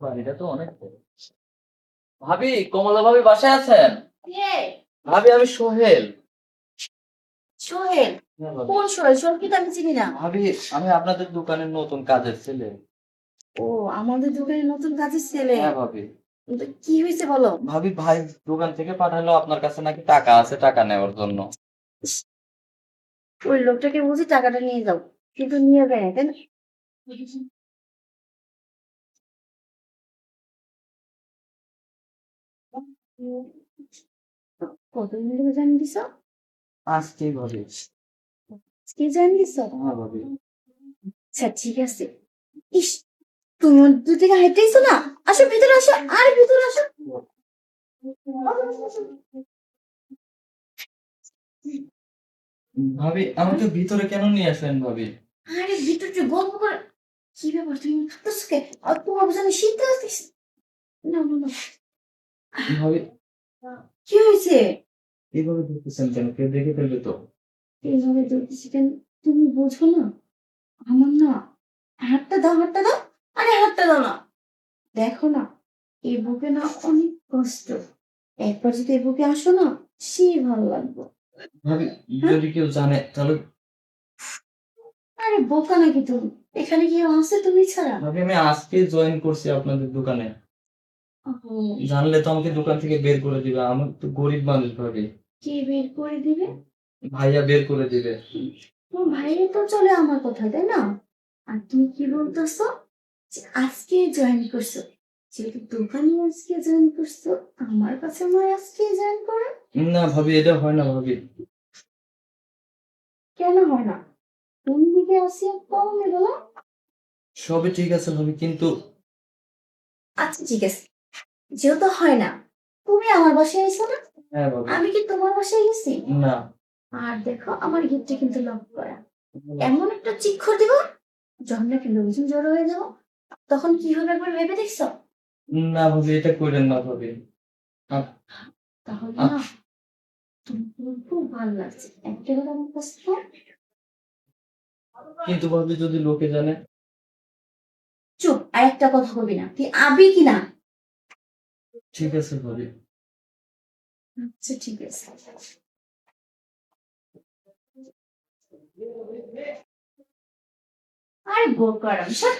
বাড়িটা তো অনেক বড়। ভাবি কমলা ভাবি বাসায় আছেন? ভাবি আমি সোহেল। সোহেল? হ্যাঁ, কোন সোহেল? সোহেলকে তো আমি চিনি না। ভাবি আমি আপনাদের দোকানের নতুন কাজের ছেলে। ও আমাদের দোকানে নতুন কাজের ছেলে? হ্যাঁ ভাবি। কি হয়েছে বলো? ভাবি ভাই দোকান থেকে পাঠালো আপনার কাছে নাকি টাকা আছে টাকা নেওয়ার জন্য। ওই লোকটাকে বুঝি টাকাটা নিয়ে যাও কিন্তু নিয়ে যায় না তাই না? কত মিনিট জানি দিছ আজকে ভাবি। কি জানি দিছ হ্যাঁ ভাবি। আচ্ছা ঠিক আছে। ইস তুমি দু থেকে হাইটেইছো না? আসো ভিতরে আসো আর ভিতরে আসো। ভাবি আমাকে ভিতরে কেন নিয়ে আসলেন ভাবি? আরে ভিতরে গল্প করে। কি ব্যাপার তুমি খাচ্ছ কে? আর তোমার বুঝানো শীত আসতেছে না না না। ভাবি কি হয়েছে? এইভাবে ধরতেছেন কেন? কেউ দেখে ফেলবে তো। এইভাবে ধরতেছি কেন? তুমি বোঝো না। আমার না হাতটা দাও হাতটা দাও। আরে হাতটা দাও না। দেখো না এই বুকে না অনেক কষ্ট। একবার যদি এই বুকে আসো না সেই ভালো লাগবে। ভাবি যদি কেউ জানে তাহলে আরে বোকা নাকি তুমি? এখানে কি আছে তুমি ছাড়া? ভাবি আমি আজকে জয়েন করছি আপনাদের দোকানে। জানলে তো আমাকে দোকান থেকে বের করে দিবে। আমার তো গরিব মানুষ ভাবি। কে বের করে দিবে? ভাইয়া বের করে দিবে। ভাইরে তো চলে আমার কথায় তাই না? আর তুমি কি বলতেছো? যে আজকে জয়েন করছ। যেহেতু দোকানে আজকে জয়েন করছ আমার কাছে নয় আজকে জয়েন করে? না ভাবি এটা হয় না ভাবি। কেন হয় না? কোন দিকে আসি কম বলো সবই ঠিক আছে ভাবি কিন্তু আচ্ছা ঠিক আছে। যেহেতু হয় না তুমি আমার বাসায় এসো না। হ্যাঁ আমি কি তোমার বাসায় গেছি? না। আর দেখো আমার গিফটে কিন্তু লক করা। এমন একটা চিক্ষর দিব যখন নাকি লোকজন জড়ো হয়ে যাব তখন কি হবে একবার ভেবে দেখছ? না ভাবি এটা করেন না ভাবি তাহলে। না তোমার খুব ভালো লাগছে। একটা কথা আমার কাছে কিন্তু ভাবি যদি লোকে জানে? চুপ আর একটা কথা বলবি না। তুই আবি কি না? ঠিক আছে বলি আচ্ছা ঠিক আছে। আরে বোকার আমি সব